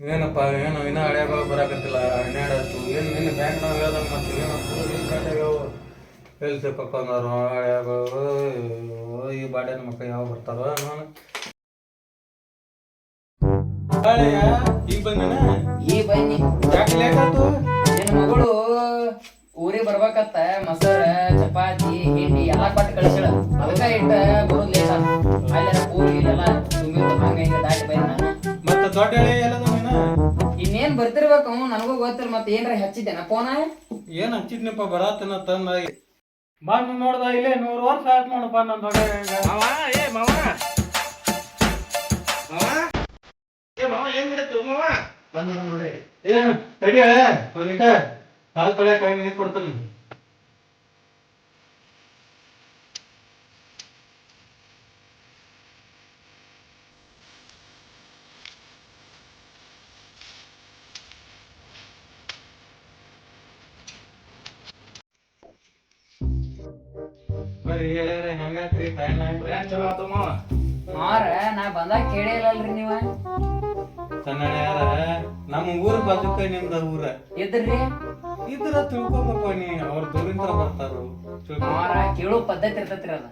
ಏನಪ್ಪ ಏನು ಇನ್ನೂ ಹಳೆಗಳು ಬರಾಕತ್ತಿಲ್ಲ ಹನ್ನೆರಡು ಏನು ನಿನ್ನ ಬ್ಯಾಂಕ್ನಾಗ ಹೇಳ್ದಂಗೆ ಮತ್ತೆ ಏನು ಬ್ಯಾಂಕ್ನಾಗ ಎಲ್ಲಿ ಸಿಕ್ಕಂದಾರು ಹಳೆಗಳು ಈ ಬಾಡ್ಯಾನ ಮಕ್ಕಳು ಯಾವ ಬರ್ತಾರೋ ನಾನು ಈಗ ಬಂದೇನ? ಈ ಬನ್ನಿ. ಯಾಕೆ ಲೇಟ್ ಆಯ್ತು? ನಿನ್ ಮಗಳು ಊರಿಗೆ ಬರ್ಬೇಕತ್ತ ಮೊಸರ ಚಪಾತಿ ಹಿಂಡಿ ಎಲ್ಲಾ ಕೊಟ್ಟು ಕಳಿಸಿಳ ಅದಕ್ಕ ಇಟ್ಟ ಬರ್ತಿರ್ಬೇಕು ನನಗೂ ಗೊತ್ತಿಲ್ಲ ಮತ್ತೆ ಏನ್ರ ಹಚ್ಚಿದ್ದೇನ? ಫೋನ ಏನ್ ಹಚ್ಚಿದ್ನಪ್ಪ ಬರಾತನ ತಂದ ಬಂದು ನೋಡ್ದ ಇಲ್ಲೇ ನೂರು ವರ್ಷ ಆಯ್ತು ನೋಡಪ್ಪ ನನ್ನ ದೊಡ್ಡ ಮಾವ ಏ ಮಾವ. ಮಾವ. ಏ ಮಾವ ಏನ್ ಬಿಡತ್ತು ಮಾವ? ಬಂದು ನೋಡಿ. ಏನು ತಡಿ ಹಾಲು ಕಾಲು ತೊಳ್ಯಾಕ ನೀರು ಕೊಡ್ತೀನಿ. ಮಾರ ನಾ ಬಂದಾಗ ಕೇಳೇ ಇಲ್ಲಲ್ರಿ ನೀವ? ಕನ್ನಡ ಯಾರ? ನಮ್ಮ ಊರ ಬದುಕ ನಿಮ್ದ ಊರ. ಇದ್ರಿ ಇದ್ರ ತಿಳ್ಕೊಬೇಕು ನೀ ಅವ್ರ ದೂರಿಂದ ಬರ್ತಾರು ಮಾರ ಕೇಳೋ ಪದ್ಧತಿ ಇರ್ತೈತ್ರಿ ಅದ.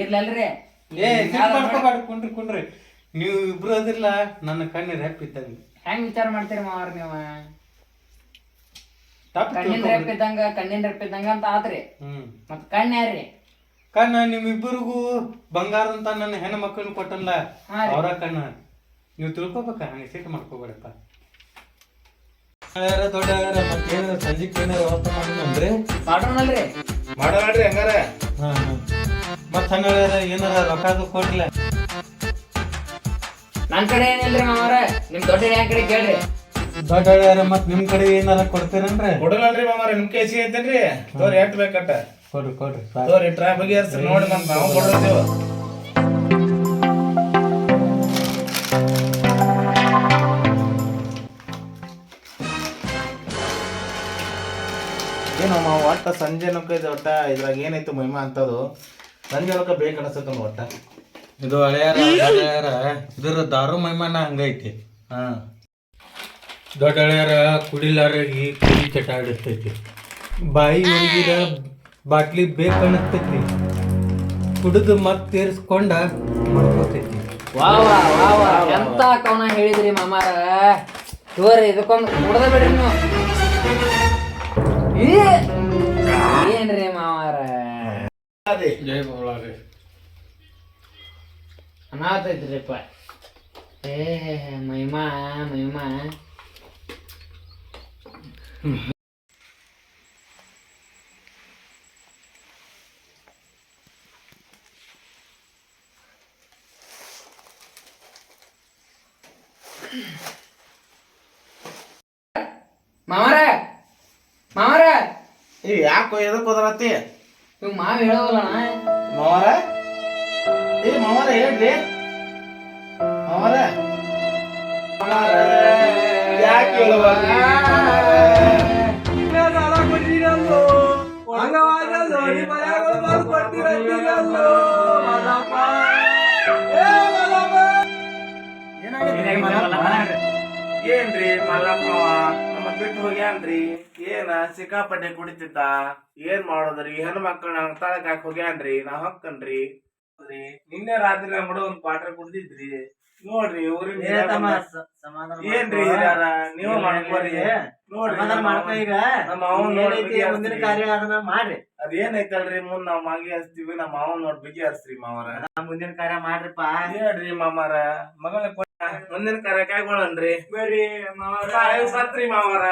ಇರ್ಲಲ್ರಿ? ಏ ಮಾಡ್ಕೊಬೇಡ ಕುಂಡ್ರಿ ಕುಂಡ್ರಿ. ನೀವು ಇಬ್ರು ಅದಿಲ್ಲ ನನ್ನ ಕಣ್ಣು ರೆಪ್ ಇದ್ದಂಗ ಹೆಂಗ್ ವಿಚಾರ ಮಾಡ್ತೀರಿ ಮಾವ್ರ ನೀವ? ತಪ್ಪು ಕಣ್ಣಿನ ರೆಪ್ ಇದ್ದಂಗ ಕಣ್ಣಿನ ರೆಪ್ಪ ಇದ್ದಂಗ ಅಂತ ಆತ್ರಿ ಹ್ಮ್. ಮತ್ ಕಣ್ಣ ಯಾರ್ರಿ? ಕಣ್ಣ ನಿಮ್ಮಿಬ್ಬರಿಗೂ ಬಂಗಾರ ಅಂತ ನನ್ನ ಹೆಣ್ಣು ಮಕ್ಕಳನ್ನ ಕೊಟ್ಟಲ್ಲ ಹಾ ರೀ. ಅವರ ಕಣ್ಣ ನೀವು ತಿಳ್ಕೊಬೇಕ? ಹಂಗೆ ಸಿಟ್ಟು ಮಾಡ್ಕೋಬೇಡಪ್ಪ. ಯಾರ ದೊಡ್ಡ ಯಾರ ಮತ್ತೇನಾರ ಸಂಜೆಗೆ ಏನಾರ ವ್ಯವಸ್ಥೆ ಮಾಡೋಣಂದ್ರೆ ಮಾಡ್ರೋನಲ್ರಿ. ಮಾಡೋಣ್ರಿ ಹಂಗಾರ. ಹಾ ಹಾ. ಮತ್ತ ಹಂಗ ಏನಾರ ರೊಕ್ಕ ಕೊಡ್ಲ ನನ್ ಕಡೆ ಏನಿಲ್ರಿ ಮಾವಾರ? ನಿಮ್ ದೊಡ್ಡ ಹಿರಿಯನ್ ಕಡೆ ಕೇಳ್ರಿ. ದೊಡ್ಡ ಯಾರ ಮತ್ ನಿಮ್ ಕಡೆ ಏನಾರ ಕೊಡ್ತೀರೇನ್ರಿ? ಕೊಡಲ್ರಿ ಮಾಮಾರ ನಿಮ್ ಕೇಸಿ ಐತೇನ್ರಿ ತೋರಿ ಎಷ್ಟ್ ಬೇಕಟ್ಟ? ಕೊಡ್ರಿ ಕೊಡ್ರಿ. ತೋರಿ ಟ್ರೈ ಬಗ್ಗೆ ನೋಡಿ ಮತ್ ನಾವು ಕೊಡ್ರದೇವು ಏನು ಮಾವ ಒಟ್ಟ ಸಂಜೆ ನೊಕ್ಕ ಇದು ಒಟ್ಟ ಇದ್ರಾಗ ಏನೈತು ಮಹಿಮಾ ಅಂತದು. ಸಂಜೆ ನೋಕ ಬೇಕು ಅನಿಸ್ತದ ಒಟ್ಟ. ಇದು ಹಳೆಯರ ಹಳೆಯಾರ ಇದ್ರ ದಾರು ಮಹಿಮಾನ ಹಂಗೈತಿ. ಹಾ. ದೊಡ್ಡ ಕುಡಿಲಾರಿ ಕುಡಿಲಾರಿಗೆ ಕುಡಿ ಚಟ ಆಡಿಸ್ತೈತಿ ಬಾಯಿ ಒಳಗಿರ ಬಾಟ್ಲಿ ಬೇಕನ್ನಸ್ತೈತಿ ಕುಡಿದು ಮತ್ ತೀರ್ಸ್ಕೊಂಡ ಮಾಡ್ಕೋತೈತಿ ವಾ ವಾ ವಾ ವಾ. ಎಂತ ಕವನ ಹೇಳಿದ್ರಿ ಮಾಮಾರ? ತೋರಿ ಇದಕ್ಕೊಂದು ಕುಡ್ದ ಬಿಡ್ರಿ ನೀವು. ಈ, ಏನ್ರಿ ಮಾವಾರ ಅದೇ. ಜೈ ಬೋಳಾರಿ ಅನಾತೈತ್ರಿಪ್ಪ ಏ ಮಹಿಮಾ ಮಹಿಮಾ ಮಾವಾರ ಮಾವಾರ. ಏ ಯಾಕೋ ಎದಕ್ಕೆ ಹೋದ್ರತ್ತಿ ಇವ್ ಮಾವ ಹೇಳೋವಲ್ಲಣ್ಣ ಮಾವರ? ಏ ಮಾವರ ಹೇಳ್ರಿ. ಮಾವರ. ಮಾವಾರ. ಯಾಕೆ ಏನ್ರಿ ಮಲ್ಲಪ್ಪ ನಮ್ಮ ಬಿಟ್ಟು ಹೋಗ್ಯಾನ್ರಿ ಏನ ಸಿಕ್ಕಾಪಟ್ಟೆ ಕುಡಿತಿದ್ದ? ಏನ್ ಮಾಡೋದ್ರಿ? ಹೆಣ್ಣು ಮಕ್ಕಳ ತಳಕ್ ಹಾಕಿ ಹೋಗ್ಯಾನ್ರಿ ನಾ ಹೊಕ್ಕನ್ರಿ. ರೀ, ನಿನ್ನೆ ರಾತ್ರಿ ನಮ್ಮ ಒಂದ್ ಕ್ವಾರ್ಟರ್ ಕುಡ್ದಿದ್ರಿ. ನೋಡ್ರಿ ಊರಿನ ಏನ್ರಿ ನೀವು ಮಾಡ್ಕೋರಿ. ನೋಡ್ರಿ ನಮ್ಮ ಈಗ ನಮ್ಮ ಮಾವನ್ ನೋಡಿ ಏನೈತಿ ಮುಂದಿನ ಕಾರ್ಯ ಅದನ್ನ ಮಾಡ್ರಿ ಅದೇನೈತಲ್ರಿ ಮುಂದ್ ನಾವ್ ಮಾಗಿ ಹಚ್ತೀವಿ ನಮ್ಮ ಮಾವನ್ ನೋಡ್ ಬಿಗಿ ಹಚ್ರಿ ಮಾವರ ಮುಂದಿನ ಕಾರ್ಯ ಮಾಡ್ರಿಪ್ಪ ಹೇಳ್ರಿ ಮಾಮಾರ ಮಗಳ ಮುಂದಿನ ಕಾರ್ಯ ಕಾಯ್ಕೊಳ್ಳನ್ರಿ ಬರ್ರಿ ಸಾಯ್ ಸತ್ರಿ ಮಾವರ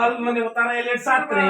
ಅಲ್ ಮನೆ ಉತ್ತಾರ ಎಲ್ಲಿ ಸಾತ್ರಿ